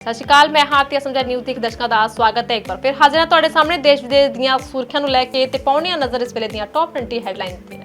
ਸਤਿ ਸ਼੍ਰੀ ਅਕਾਲ, ਮੈਂ ਹਾਂ ਤੇ ਸਮਝਾ ਨਿਊਜ਼ ਦੇ ਦਰਸ਼ਕਾਂ ਦਾ ਸਵਾਗਤ ਹੈ। ਇੱਕ ਵਾਰ ਫਿਰ ਹਾਜ਼ਰ ਹਾਂ ਤੁਹਾਡੇ ਸਾਹਮਣੇ ਦੇਸ਼ ਵਿਦੇਸ਼ ਦੀਆਂ ਸੁਰਖੀਆਂ ਨੂੰ ਲੈ ਕੇ ਤੇ ਪਾਉਣੀਆਂ ਨਜ਼ਰ ਇਸ ਵੇਲੇ ਦੀਆਂ ਟੌਪ 20 ਹੈਡਲਾਈਨਸ ਤੇ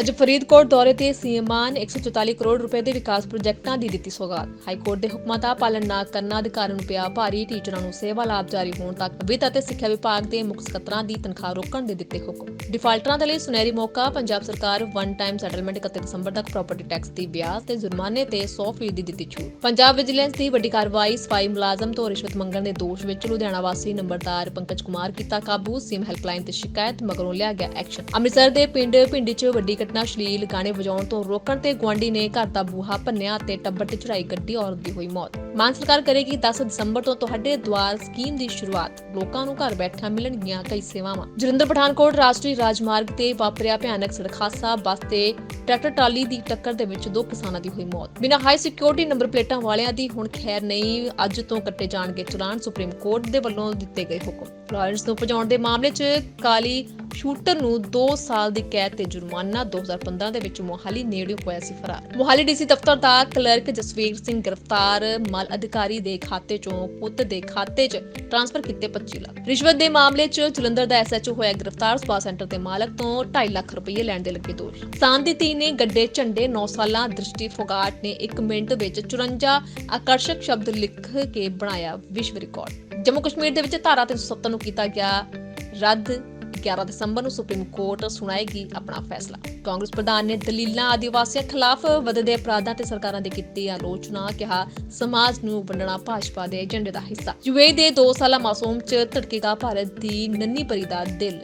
ਅੱਜ ਫਰੀਦਕੋਟ ਦੌਰੇ ਤੇ ਸੀਐਮ ਮਾਨ 144 ਕਰੋੜ ਰੁਪਏ ਦੇ ਵਿਕਾਸ ਪ੍ਰੋਜੈਕਟਾਂ ਦੀ ਦਿੱਤੀ ਸੌਗਾਤ। ਹਾਈ ਕੋਰਟ ਦੇ ਹੁਕਮਾਂ ਦਾ ਪਾਲਣ ਨਾ ਕਰਨਾ ਅਧਿਕਾਰੀਆਂ ਨੂੰ ਪਿਆ ਭਾਰੀ, ਟੀਚਰਾਂ ਨੂੰ ਸੇਵਾ ਲਾਭ ਜਾਰੀ ਹੋਣ ਤੱਕ ਵਿੱਤ ਅਤੇ ਸਿੱਖਿਆ ਵਿਭਾਗ ਦੇ ਮੁੱਖ ਸਕੱਤਰਾਂ ਦੀ ਤਨਖਾਹ ਰੋਕਣ ਦੇ ਦਿੱਤੇ ਹੁਕਮ। ਡਿਫਾਲਟਰਾਂ ਦੇ ਲਈ ਸੁਨਹਿਰੀ ਮੌਕਾ, ਪੰਜਾਬ ਸਰਕਾਰ ਵਨ ਟਾਈਮ ਸੈਟਲਮੈਂਟ 31 ਦਸੰਬਰ ਤੱਕ ਪ੍ਰਾਪਰਟੀ ਟੈਕਸ ਦੀ ਵਿਆਜ ਤੇ ਜੁਰਮਾਨੇ ਤੇ 100% ਦੀ ਦਿੱਤੀ ਛੂਟ। ਪੰਜਾਬ ਵਿਜੀਲੈਂਸ ਦੀ ਵੱਡੀ ਕਾਰਵਾਈ ਸਫ਼ਾਈ ਮੁਲਾਜ਼ਮ ਤੋਂ ਰਿਸ਼ਵਤ ਮੰਗਣ ਦੇ ਦੋਸ਼ ਵਿੱਚ ਲੁਧਿਆਣਾ ਵਾਸੀ ਨੰਬਰਦਾਰ ਪੰਕਜ ਕੁਮਾਰ ਕੀਤਾ ਕਾਬੂ। ਸਿਮ ਹੈਲਪਲਾਈਨ ਤੇ ਸ਼ਿਕਾਇਤ, ਮਗਰੋਂ ਲਿਆ ਗਿਆ ਐਕਸ਼ਨ ਅੰਮ੍ਰਿਤਸਰ ਦੇ ਪਿੰਡ, ਪਿੰਡੀ 'ਚ ਵੱਡੀ ਘਟਨਾ ਸ਼ਲੀਲ ਗਾਣੇ ਵਜਾਉਣ ਤੋਂ ਰੋਕਣ ਤੇ ਗੁਆਂਢੀ ਨੇ ਘਰ ਦਾ ਬੂਹਾ ਭੰਨਿਆ ਤੇ ਟੱਬਰ ਤੇ ਚੜਾਈ ਗੱਡੀ ਔਰਤ ਦੀ ਹੋਈ ਮੌਤ। ਮਾਨ ਸਰਕਾਰ ਕਰੇਗੀ 10 ਦਸੰਬਰ ਤੋਂ ਤੁਹਾਡੇ ਦੁਆਰ ਸਕੀਮ ਦੀ ਸ਼ੁਰੂਆਤ। ਲੋਕਾਂ ਨੂੰ ਘਰ ਬੈਠਿਆਂ ਮਿਲਣਗੀਆਂ ਕਈ ਸੇਵਾਵਾਂ। ਜਲੰਧਰ ਪਠਾਨਕੋਟ ਰਾਸ਼ਟਰੀ ਰਾਜਮਾਰਗ ਤੇ ਵਾਪਰਿਆ ਭਿਆਨਕ ਸੜਕ ਹਾਦਸਾ। ਬੱਸ ਤੇ ਟਰੈਕਟਰ ਟਰਾਲੀ ਦੀ ਟੱਕਰ ਦੇ ਵਿੱਚ ਦੋ ਕਿਸਾਨਾਂ ਦੀ ਹੋਈ ਮੌਤ। ਬਿਨਾਂ ਹਾਈ ਸਿਕਿਉਰਿਟੀ ਨੰਬਰ ਪਲੇਟਾਂ ਵਾਲਿਆਂ ਦੀ ਹੁਣ ਖੈਰ ਨਹੀਂ। ਅੱਜ ਤੋਂ ਕੱਟੇ ਜਾਣਗੇ ਚਲਾਨ। ਸੁਪਰੀਮ ਕੋਰਟ ਦੇ ਵੱਲੋਂ ਦਿੱਤੇ ਗਏ ਹੁਕਮ। ਲਾਇਰਸ ਨੂੰ ਭਜਾਉਣ ਦੇ ਮਾਮਲੇ 'ਚ ਕਾਲੀ ਸ਼ੂਟਰ ਨੂੰ 2 ਸਾਲ ਦੀ ਕੈਦ ਤੇ ਜੁਰਮਾਨਾ 2015 ਦੇ ਵਿੱਚ ਮੋਹਾਲੀ ਨੇੜਿਓਂ ਹੋਇਆ ਸੀ ਫਰਾਰ। ਮੋਹਾਲੀ ਡੀਸੀ ਦਫ਼ਤਰ ਦਾ ਕਲਰਕ ਜਸਵੀਰ ਸਿੰਘ ਗ੍ਰਿਫਤਾਰ, ਮਾਲ ਅਧਿਕਾਰੀ ਦੇ ਖਾਤੇ 'ਚੋਂ ਪੁੱਤ ਦੇ ਖਾਤੇ 'ਚ ਟ੍ਰਾਂਸਫਰ ਕੀਤੇ 25 ਲੱਖ। ਰਿਸ਼ਵਤ ਦੇ ਮਾਮਲੇ 'ਚ ਜਲੰਧਰ ਦਾ ਐਸਐਚਓ ਹੋਇਆ ਗ੍ਰਿਫਤਾਰ, ਸਪਾ ਸੈਂਟਰ ਦੇ ਮਾਲਕ ਤੋਂ 2.5 ਲੱਖ ਰੁਪਏ ਲੈਣ ਦੇ ਲੱਗੇ ਦੋਸ਼। ਸਾਨ ਦੀ ਧੀ ਨੇ ਗੱਡੇ ਝੰਡੇ 9 ਸਾਲਾਂ ਦ੍ਰਿਸ਼ਟੀ ਫੋਗਾਟ ਨੇ 1 ਮਿੰਟ ਵਿੱਚ 54 ਆਕਰਸ਼ਕ ਸ਼ਬਦ ਲਿਖ ਕੇ ਬਣਾਇਆ ਵਿਸ਼ਵ ਰਿਕਾਰਡ। ਜੰਮੂ ਕਸ਼ਮੀਰ ਦੇ ਵਿੱਚ ਧਾਰਾ 370 ਨੂੰ ਕੀਤਾ ਗਿਆ ਰੱਦ 11 ਦਸੰਬਰ ਨੂੰ ਸੁਪਰੀਮ ਕੋਰਟ ਸੁਣਾਏਗੀ ਆਪਣਾ ਫੈਸਲਾ। ਕਾਂਗਰਸ ਪ੍ਰਧਾਨ ਨੇ ਦਲੀਲਾਂ ਆਦੀਵਾਸੀਆਂ ਖਿਲਾਫ ਵਧਦੇ ਅਪਰਾਧਾਂ ਤੇ ਸਰਕਾਰਾਂ ਦੀ ਕੀਤੀ ਆਲੋਚਨਾ, ਕਿਹਾ ਸਮਾਜ ਨੂੰ ਵੰਡਣਾ ਭਾਜਪਾ ਦੇ ਏਜੰਡੇ ਦਾ ਹਿੱਸਾ। ਯੂਏ ਦੇ 2 ਸਾਲਾ ਮਾਸੂਮ ਚ ਧੜਕੇਗਾ ਭਾਰਤ ਦੀ ਨੰਨੀ ਪਰੀ ਦਾ ਦਿਲ।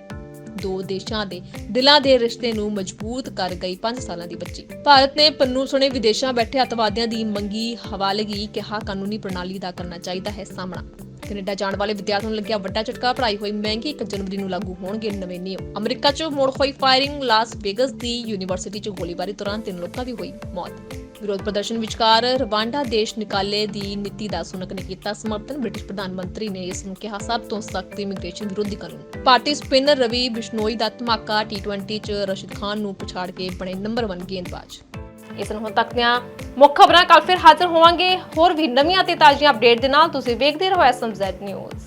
ਦੋ ਦੇਸ਼ਾਂ ਦੇ ਦਿਲਾਂ ਦੇ ਰਿਸ਼ਤੇ ਨੂੰ ਮਜ਼ਬੂਤ ਕਰ ਗਈ 5 ਸਾਲਾਂ ਦੀ ਬੱਚੀ। ਭਾਰਤ ਨੇ ਪੰਨੂ ਸੁਣੇ ਵਿਦੇਸ਼ਾਂ ਬੈਠੇ ਅਤਵਾਦੀਆਂ ਦੀ ਮੰਗੀ ਹਵਾਲਗੀ, ਕਿਹਾ ਕਾਨੂੰਨੀ ਪ੍ਰਣਾਲੀ ਦਾ ਕਰਨਾ ਚਾਹੀਦਾ ਹੈ ਸਾਹਮਣਾ। ਕੈਨੇਡਾ ਜਾਣ ਵਾਲੇ ਵਿਦਿਆਰਥੀਆਂ ਨੂੰ ਲੱਗਿਆ ਵੱਡਾ ਝਟਕਾ। ਪੜ੍ਹਾਈ ਹੋਈ ਮਹਿੰਗੀ 1 ਜਨਵਰੀ ਨੂੰ ਲਾਗੂ ਹੋਣਗੇ ਨਵੇਂ ਨਿਯਮ। ਅਮਰੀਕਾ 'ਚ ਮੋੜ ਹੋਈ ਫਾਇਰਿੰਗ, ਲਾਸ ਵੇਗਸ ਦੀ ਯੂਨੀਵਰਸਿਟੀ 'ਚ ਗੋਲੀਬਾਰੀ ਦੌਰਾਨ ਤਿੰਨ ਲੋਕਾਂ ਦੀ ਹੋਈ ਮੌਤ। ਵਿਰੋਧ ਪ੍ਰਦਰਸ਼ਨ ਵਿਚਕਾਰ ਰਵਾਂਡਾ ਦੇਸ਼ ਨਿਕਾਲੇ ਦੀ ਨੀਤੀ ਦਾ ਸੁਨਕ ਨੇ ਕੀਤਾ ਸਮਰਥਨ। ਬ੍ਰਿਟਿਸ਼ ਪ੍ਰਧਾਨ ਮੰਤਰੀ ਨੇ ਇਸ ਨੂੰ ਕਿਹਾ, ਸਭ ਤੋਂ ਸਖਤ ਇਮੀਗ੍ਰੇਸ਼ਨ ਵਿਰੋਧੀ ਕਾਨੂੰਨ। ਭਾਰਤੀ ਸਪਿਨਰ ਰਵੀ ਬਿਸ਼ਨੋਈ ਦਾ ਧਮਾਕਾ ਟੀ20 'ਚ ਰਸ਼ਿਦ ਖਾਨ ਨੂੰ ਪਛਾੜ ਕੇ ਬਣੇ ਨੰਬਰ 1 ਗੇਂਦਬਾਜ਼। ਇਸ ਨੂੰ ਹੁਣ ਤੱਕ ਦੀਆਂ ਮੁੱਖ ਖਬਰਾਂ ਕੱਲ ਫਿਰ ਹਾਜ਼ਰ ਹੋਵਾਂਗੇ। ਹੋਰ ਵੀ ਨਵੀਆਂ ਤੇ ਤਾਜ਼ੀਆਂ ਅਪਡੇਟ ਦੇ ਨਾਲ ਤੁਸੀਂ ਵੇਖਦੇ ਰਹੋ ਐਸਐਮਜ਼ੈਡ ਨਿਊਜ਼।